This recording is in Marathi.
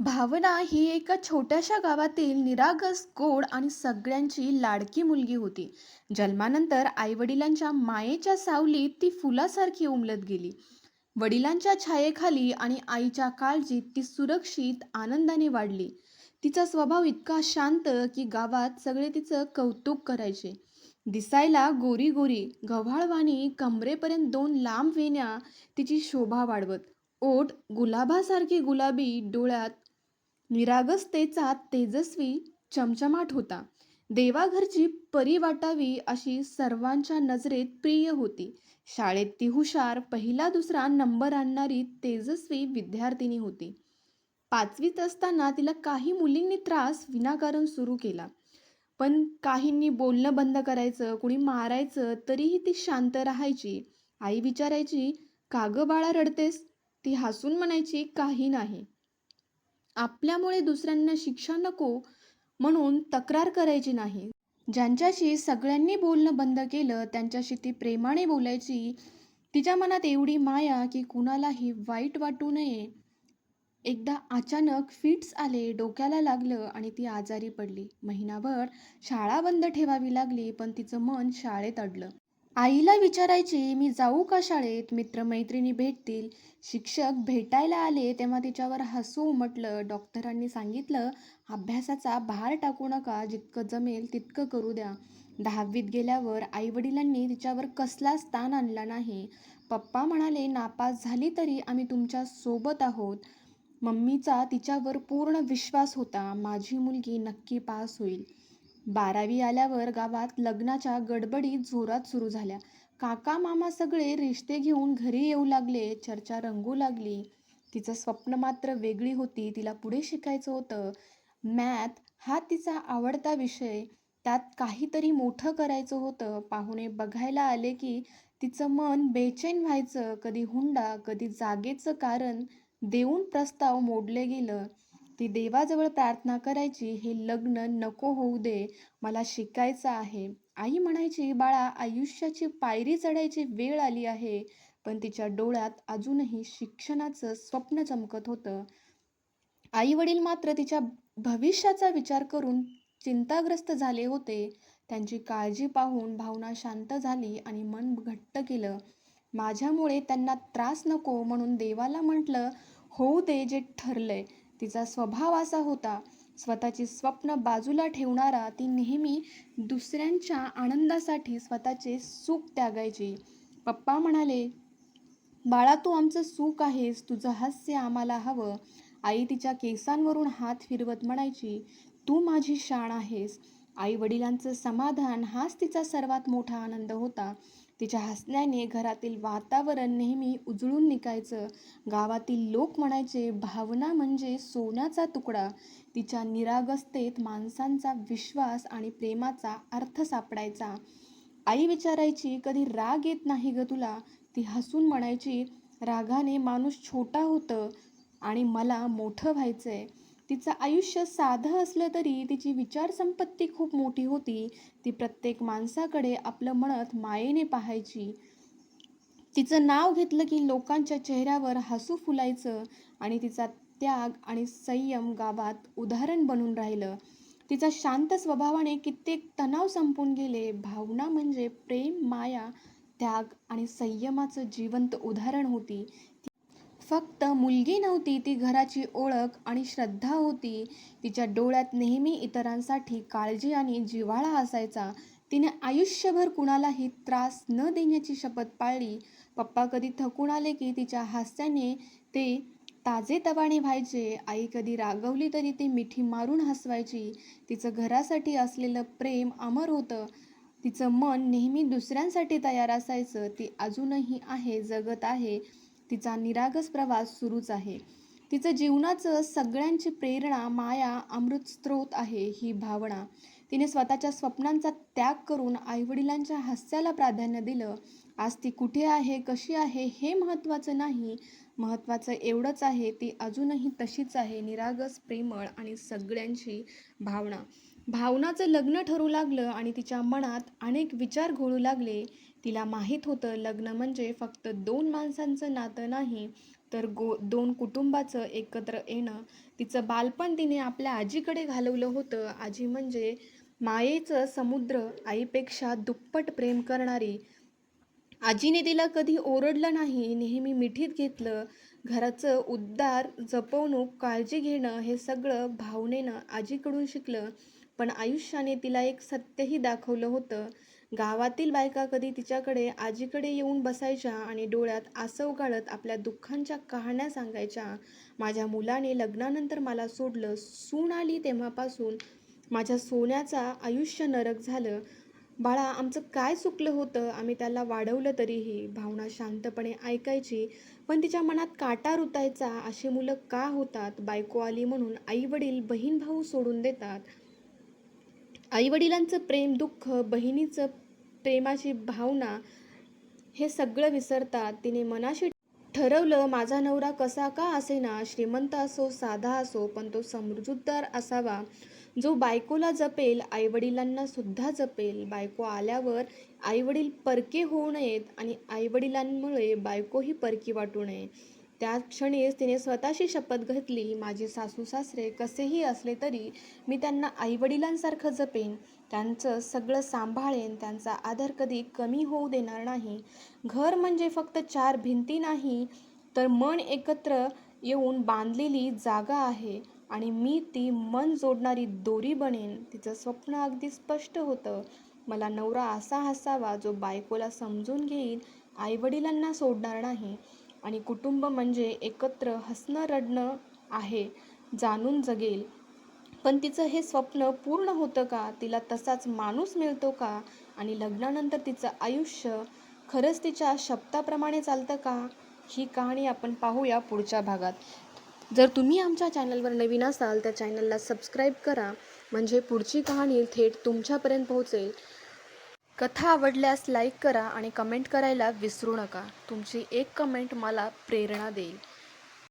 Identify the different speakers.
Speaker 1: भावना ही एका छोट्याशा गावातील निरागस, गोड आणि सगळ्यांची लाडकी मुलगी होती. जन्मानंतर आईवडिलांच्या मायेच्या सावलीत ती फुलासारखी उमलत गेली. वडिलांच्या छायेखाली आणि आईच्या काळजीत ती सुरक्षित, आनंदाने वाढली. तिचा स्वभाव इतका शांत की गावात सगळे तिचं कौतुक करायचे. दिसायला गोरी-गोरी, गव्हाळवाणी, कमरेपर्यंत दोन लांब वेण्या तिची शोभा वाढवत. ओठ गुलाबासारखी गुलाबी, डोळ्यात निरागसतेचा तेजस्वी चमचमाट होता. देवाघरची परी वाटावी अशी सर्वांच्या नजरेत प्रिय होती. शाळेत ती हुशार, पहिला दुसरा नंबर आणणारी तेजस्वी विद्यार्थिनी होती. पाचवीत असताना तिला काही मुलींनी त्रास विनाकारण सुरू केला. पण काहींनी बोलणं बंद करायचं, कुणी मारायचं तरीही ती शांत राहायची. आई विचारायची, "का गं बाळा रडतेस?" ती हसून म्हणायची, "काही नाही." आपल्यामुळे दुसऱ्यांना शिक्षा नको म्हणून तक्रार करायची नाही. ज्यांच्याशी सगळ्यांनी बोलणं बंद केलं त्यांच्याशी ती प्रेमाने बोलायची. तिच्या मनात एवढी माया की कुणालाही वाईट वाटू नये. एकदा अचानक फिट्स आले, डोक्याला लागलं आणि ती आजारी पडली. महिनाभर शाळा बंद ठेवावी लागली पण तिचं मन शाळेत अडलं. आईला विचारायची, "मी जाऊ का शाळेत? मित्रमैत्रिणी भेटतील." शिक्षक भेटायला आले तेव्हा तिच्यावर हसू उमटलं. डॉक्टरांनी सांगितलं, "अभ्यासाचा भार टाकू नका, जितकं जमेल तितकं करू द्या." दहावीत गेल्यावर आईवडिलांनी तिच्यावर कसलाच ताण आणला नाही. पप्पा म्हणाले, "नापास झाली तरी आम्ही तुमच्यासोबत आहोत." मम्मीचा तिच्यावर पूर्ण विश्वास होता. माझी मुलगी नक्की पास होईल. बारावी आल्यावर गावात लग्नाच्या गडबडी जोरात सुरू झाल्या. काका-मामा सगळे रिश्ते घेऊन घरी येऊ लागले. चर्चा रंगू लागली. तिचं स्वप्न मात्र वेगळी होती. तिला पुढे शिकायचं होतं. मॅथ हा तिचा आवडता विषय. त्यात काहीतरी मोठं करायचं होतं. पाहुणे बघायला आले की तिचं मन बेचैन व्हायचं. कधी हुंडा, कधी जागेचं कारण देऊन प्रस्ताव मोडलं गेलं. ती देवाजवळ प्रार्थना करायची, "हे लग्न नको होऊ दे. मला शिकायचं आहे." आई म्हणायची, "बाळा, आयुष्याची पायरी चढायची वेळ आली आहे." पण तिच्या डोळ्यात अजूनही शिक्षणाचं स्वप्न चमकत होतं. आई-वडील मात्र तिच्या भविष्याचा विचार करून चिंताग्रस्त झाले होते. त्यांची काळजी पाहून भावना शांत झाली आणि मन घट्ट केलं. "माझ्यामुळे त्यांना त्रास नको म्हणून देवाला म्हटलं, होऊ दे जे ठरलंय." तिचा स्वभाव असा होता, स्वतःची स्वप्न बाजूला ठेवणारा. ती नेहमी दुसऱ्यांच्या आनंदासाठी स्वतःचे सुख त्यागायची. पप्पा म्हणाले, "बाळा, तू आमचं सुख आहेस. तुझं हास्य आम्हाला हवं." आई तिच्या केसांवरून हात फिरवत म्हणायची, "तू माझी शाण आहेस." आई-वडिलांचं समाधान हाच तिचा सर्वात मोठा आनंद होता. तिच्या हसण्याने घरातील वातावरण नेहमी उजळून निघायचं. गावातील लोक म्हणायचे, "भावना म्हणजे सोन्याचा तुकडा." तिच्या निरागस्तेत माणसांचा विश्वास आणि प्रेमाचा अर्थ सापडायचा. आई विचारायची, "कधी राग येत नाही गं तुला?" ती हसून म्हणायची, "रागाने माणूस छोटा होतं आणि मला मोठं व्हायचं आहे तिचं आयुष्य साधं असलं तरी तिची विचारसंपत्ती खूप मोठी होती. ती प्रत्येक माणसाकडे आपलं म्हणत मायेने पाहायची. तिचं नाव घेतलं की लोकांच्या चेहऱ्यावर हसू फुलायचं आणि तिचा त्याग आणि संयम गावात उदाहरण बनून राहिलं. तिचा शांत स्वभावाने कित्येक तणाव संपून गेले. भावना म्हणजे प्रेम, माया, त्याग आणि संयमाचं जिवंत उदाहरण होती. फक्त मुलगी नव्हती, ती घराची ओळख आणि श्रद्धा होती. तिच्या डोळ्यात नेहमी इतरांसाठी काळजी आणि जिव्हाळा असायचा. तिने आयुष्यभर कुणालाही त्रास न देण्याची शपथ पाळली. पप्पा कधी थकून आले की तिच्या हास्याने ते ताजेतवाने व्हायचे. आई कधी रागवली तरी ती मिठी मारून हसवायची. तिचं घरासाठी असलेलं प्रेम अमर होतं. तिचं मन नेहमी दुसऱ्यांसाठी तयार असायचं. ती अजूनही आहे, जगत आहे. तिचा निरागस प्रवास सुरूच आहे. तिचं जीवनाचं सगळ्यांची प्रेरणा, माया, अमृत स्रोत आहे ही भावना. तिने स्वतःच्या स्वप्नांचा त्याग करून आईवडिलांच्या हास्याला प्राधान्य दिलं. आज ती कुठे आहे, कशी आहे हे महत्त्वाचं नाही. महत्त्वाचं एवढंच आहे, ती अजूनही तशीच आहे, निरागस, प्रेमळ आणि सगळ्यांची भावना. भावनाचं लग्न ठरू लागलं आणि तिच्या मनात अनेक विचार घोळू लागले. तिला माहीत होतं, लग्न म्हणजे फक्त दोन माणसांचं नातं नाही, तर गो दोन कुटुंबाचं एकत्र येणं. तिचं बालपण तिने आपल्या आजीकडे घालवलं होतं. आजी म्हणजे मायेचं समुद्र आईपेक्षा दुप्पट प्रेम करणारी. आजीने तिला कधी ओरडलं नाही नेहमी मिठीत घेतलं. घराचं उद्दार जपवणूक काळजी घेणं हे सगळं भावनेनं आजीकडून शिकलं. पण आयुष्याने तिला एक सत्यही दाखवलं होतं. गावातील बायका कधी तिच्याकडे आजीकडे येऊन बसायच्या आणि डोळ्यात आसव गाळत आपल्या दुःखांच्या कहाण्या सांगायच्या. माझ्या मुलाने लग्नानंतर मला सोडलं. सून आली तेव्हापासून माझ्या सोन्याचा आयुष्य नरक झालं. बाळा आमचं काय चुकलं होतं? आम्ही त्याला वाढवलं तरीही. भावना शांतपणे ऐकायची. पण तिच्या मनात काटा रुतायचा. अशी मुलं का होतात? बायको आली म्हणून आई वडील बहीण भाऊ सोडून देतात. आईवडिलांचं प्रेम दुःख बहिणीचं प्रेमाची भावना हे सगळं विसरतात. तिने मनाशी ठरवलं माझा नवरा कसा का असेना? श्रीमंत असो साधा असो पण तो समजूतदार असावा. जो बायकोला जपेल आईवडिलांना सुद्धा जपेल. बायको आल्यावर आईवडील परके होऊ नयेत आणि आईवडिलांमुळे बायकोही परकी वाटू नये. त्या क्षणीच तिने स्वतःशी शपथ घेतली माझे सासू सासरे कसेही असले तरी मी त्यांना आईवडिलांसारखं जपेन. त्यांचं सगळं सांभाळेन. त्यांचा आदर कधी कमी होऊ देणार नाही. घर म्हणजे फक्त चार भिंती नाही तर मन एकत्र येऊन बांधलेली जागा आहे आणि मी ती मन जोडणारी दोरी बनेन. तिचं स्वप्न अगदी स्पष्ट होतं. मला नवरा असा हसावा जो बायकोला समजून घेईल आईवडिलांना सोडणार नाही. आणि कुटुंब म्हणजे एकत्र हसणं रडणं आहे जाणून जगेल. पण तिचं हे स्वप्न पूर्ण होतं का? तिला तसाच माणूस मिळतो का? आणि लग्नानंतर तिचं आयुष्य खरंच तिच्या शब्दाप्रमाणे चालतं का? ही कहाणी आपण पाहूया पुढच्या भागात. जर तुम्ही आमच्या चॅनलवर नवीन असाल तर चॅनलला सबस्क्राईब करा. म्हणजे पुढची कहाणी थेट तुमच्यापर्यंत पोहोचेल. कथा आवडल्यास लाईक करा आणि कमेंट करायला विसरू नका. तुमची एक कमेंट मला प्रेरणा देईल.